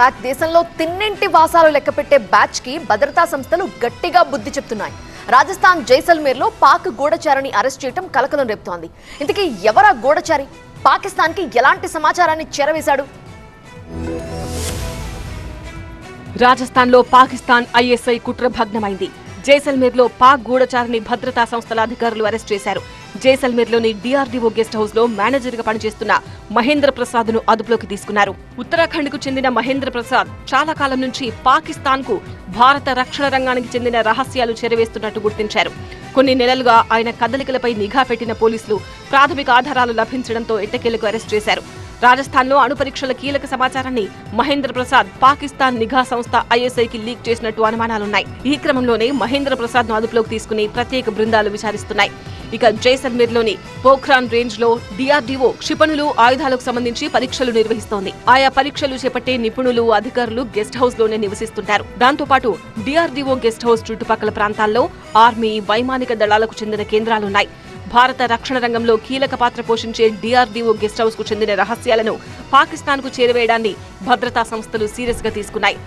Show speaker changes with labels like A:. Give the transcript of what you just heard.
A: Back దేశంలో తిన్నింటి వాసాలు లెక్కపెట్టే బ్యాచ్కి భద్రతా సంస్థలు గట్టిగా బుద్ధి చెప్తున్నాయి. రాజస్థాన్ జైసల్మేర్లో పాక్ గూఢచారిని అరెస్ట్ చేయడం కలకలం రేపుతోంది. ఇంతకీ ఎవరా గూఢచారి? పాకిస్తాన్కి ఎలాంటి సమాచారాన్ని చేరవేశాడు?
B: రాజస్థాన్లో పాకిస్తాన్ ఐఎస్ఐ కుట్ర భగ్నమైంది జైసల్మేర్లో పాక్ గూఢచారిని భద్రతా సంస్థల అధికారులు అరెస్ట్ చేశారు. జైసల్మేర్లోని డిఆర్డీఓ గెస్ట్ హౌస్లో మేనేజర్గా పనిచేస్తున్న మహేంద్ర ప్రసాద్ను అదుపులోకి తీసుకున్నారు. ఉత్తరాఖండ్కు చెందిన మహేంద్ర ప్రసాద్ చాలా కాలం నుంచి పాకిస్తాన్కు భారత రక్షణ రంగానికి చెందిన రహస్యాలు చేరవేస్తున్నట్టు గుర్తించారు. కొన్ని నెలలుగా ఆయన కదలికలపై నిఘా పెట్టిన పోలీసులు ప్రాథమిక ఆధారాలు లభించడంతో ఎట్టకేలకు అరెస్ట్ చేశారు. రాజస్థాన్లో అణు పరీక్షల కీలక సమాచారాన్ని మహేంద్ర ప్రసాద్ పాకిస్తాన్ నిఘా సంస్థ ఐఎస్ఐకి లీక్ చేసినట్టు అనుమానాలున్నాయి. ఈ క్రమంలోనే మహేంద్ర ప్రసాద్ను అదుపులోకి తీసుకుని ప్రత్యేక బృందాలు విచారిస్తున్నాయి. ఇక జైసల్మేర్లోని పోఖ్రాన్ రేంజ్లో డిఆర్డీఓ క్షిపణులు ఆయుధాలకు సంబంధించి పరీక్షలు నిర్వహిస్తోంది. ఆయా పరీక్షలు చేపట్టే నిపుణులు అధికారులు గెస్ట్ హౌస్లోనే నివసిస్తుంటారు దాంతోపాటు డిఆర్డీఓ గెస్ట్ హౌస్ చుట్టుపక్కల ప్రాంతాల్లో ఆర్మీ వైమానిక దళాలకు చెందిన కేంద్రాలున్నాయి. భారత రక్షణ రంగంలో కీలక పాత్ర పోషించే డిఆర్డీఓ గెస్ట్ హౌస్కు చెందిన రహస్యాలను పాకిస్తాన్కు చేరవేయడాన్ని భద్రతా సంస్థలు సీరియస్గా తీసుకున్నాయి.